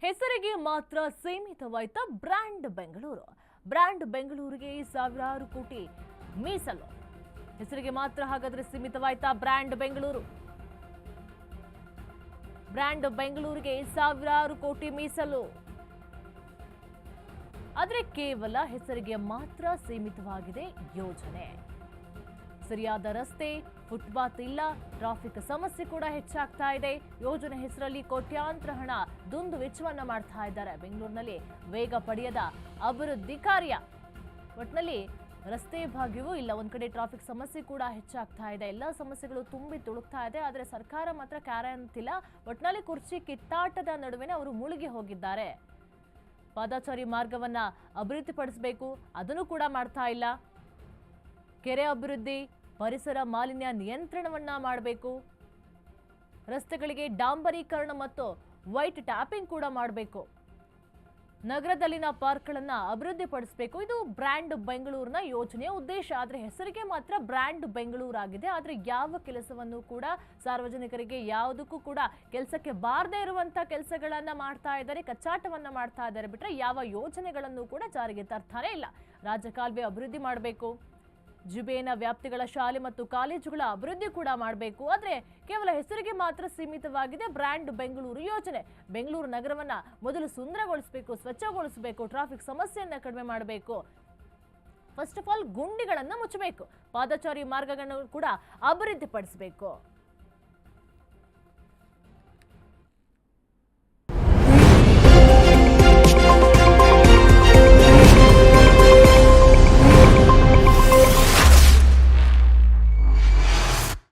ಹೆಸರಿಗೆ ಮಾತ್ರ ಸೀಮಿತವಾಯ್ತ brand Bengaluru. Brand ಬೆಂಗಳೂರಿಗೆ ಸಾವಿರಾರು ಕೋಟಿ ಮೀಸಲು. ಹೆಸರಿಗೆ ಮಾತ್ರ ಹಾಗಾದ್ರೆ ಸೀಮಿತವಾಯ್ತಾ ಬ್ರ್ಯಾಂಡ್ ಬೆಂಗಳೂರು. ಬ್ರ್ಯಾಂಡ್ ಬೆಂಗಳೂರಿಗೆ ಸಾವಿರಾರು ಕೋಟಿ ಮೀಸಲು. ಆದರೆ ಕೇವಲ ಹೆಸರಿಗೆ ಮಾತ್ರ ಸೀಮಿತವಾಗಿದೆ ಯೋಜನೆ. ಸರಿಯಾದ ರಸ್ತೆ ಫುಟ್ಪಾತ್ ಇಲ್ಲ ಟ್ರಾಫಿಕ್ ಸಮಸ್ಯೆ ಕೂಡ ಹೆಚ್ಚಾಗ್ತಾ ಇದೆ. ಯೋಜನೆ ಹೆಸರಲ್ಲಿ ಕೋಟ್ಯಾಂತರ ಹಣ ದುಂದು ವೆಚ್ಚವನ್ನ ಮಾಡ್ತಾ ಇದ್ದಾರೆ. ಬೆಂಗಳೂರಿನಲ್ಲಿ ವೇಗ ಪಡೆಯದ ಅಭಿವೃದ್ಧಿ ಕಾರ್ಯ. ಒಟ್ನಲ್ಲಿ ರಸ್ತೆ ಭಾಗ್ಯವೂ ಇಲ್ಲ. ಒಂದ್ ಕಡೆ ಟ್ರಾಫಿಕ್ ಸಮಸ್ಯೆ ಕೂಡ ಹೆಚ್ಚಾಗ್ತಾ ಇದೆ. ಎಲ್ಲ ಸಮಸ್ಯೆಗಳು ತುಂಬಿ ತುಳುಕ್ತಾ ಇದೆ. ಆದರೆ ಸರ್ಕಾರ ಮಾತ್ರ ಕ್ಯಾರೆ ಅಂತಿಲ್ಲ. ಒಟ್ನಲ್ಲಿ ಕುರ್ಚಿ ಕಿತ್ತಾಟದ ನಡುವೆನೇ ಅವರು ಮುಳುಗಿ ಹೋಗಿದ್ದಾರೆ. ಪಾದಚಾರಿ ಮಾರ್ಗವನ್ನ ಅಭಿವೃದ್ಧಿಪಡಿಸಬೇಕು. ಅದನ್ನು ಕೂಡ ಮಾಡ್ತಾ ಇಲ್ಲ. ಕೆರೆ ಅಭಿವೃದ್ಧಿ ಪರಿಸರ ಮಾಲಿನ್ಯ ನಿಯಂತ್ರಣವನ್ನ ಮಾಡಬೇಕು. ರಸ್ತೆಗಳಿಗೆ ಡಾಂಬರೀಕರಣ ಮತ್ತು ವೈಟ್ ಟ್ಯಾಪಿಂಗ್ ಕೂಡ ಮಾಡಬೇಕು. ನಗರದಲ್ಲಿನ ಪಾರ್ಕ್ಗಳನ್ನು ಅಭಿವೃದ್ಧಿಪಡಿಸಬೇಕು. ಇದು ಬ್ರ್ಯಾಂಡ್ ಬೆಂಗಳೂರಿನ ಯೋಜನೆಯ ಉದ್ದೇಶ. ಆದರೆ ಹೆಸರಿಗೆ ಮಾತ್ರ ಬ್ರ್ಯಾಂಡ್ ಬೆಂಗಳೂರಾಗಿದೆ. ಆದ್ರೆ ಯಾವ ಕೆಲಸವನ್ನು ಕೂಡ ಸಾರ್ವಜನಿಕರಿಗೆ ಯಾವುದಕ್ಕೂ ಕೂಡ ಕೆಲಸಕ್ಕೆ ಬಾರದೇ ಇರುವಂಥ ಕೆಲಸಗಳನ್ನು ಮಾಡ್ತಾ ಇದ್ದಾರೆ, ಕಚ್ಚಾಟವನ್ನ ಮಾಡ್ತಾ ಇದ್ದಾರೆ ಬಿಟ್ರೆ ಯಾವ ಯೋಜನೆಗಳನ್ನು ಕೂಡ ಜಾರಿಗೆ ತರ್ತಾನೆ ಇಲ್ಲ. ರಾಜಕಾಲುವೆ ಅಭಿವೃದ್ಧಿ ಮಾಡಬೇಕು. ಜಿಬೇನ ವ್ಯಾಪ್ತಿಗಳ ಶಾಲೆ ಮತ್ತು ಕಾಲೇಜುಗಳ ಅಭಿವೃದ್ಧಿ ಕೂಡ ಮಾಡಬೇಕು. ಆದರೆ ಕೇವಲ ಹೆಸರಿಗೆ ಮಾತ್ರ ಸೀಮಿತವಾಗಿದೆ. ಬ್ರ್ಯಾಂಡ್ ಬೆಂಗಳೂರು ಯೋಜನೆ. ಬೆಂಗಳೂರು ನಗರವನ್ನು ಮೊದಲು ಸುಂದರಗೊಳಿಸಬೇಕು, ಸ್ವಚ್ಛಗೊಳಿಸಬೇಕು, ಟ್ರಾಫಿಕ್ ಸಮಸ್ಯೆಯನ್ನು ಕಡಿಮೆ ಮಾಡಬೇಕು. ಫಸ್ಟ್ ಆಫ್ ಆಲ್ ಗುಂಡಿಗಳನ್ನು ಮುಚ್ಚಬೇಕು. ಪಾದಚಾರಿ ಮಾರ್ಗಗಳನ್ನು ಕೂಡ ಅಭಿವೃದ್ಧಿಪಡಿಸಬೇಕು.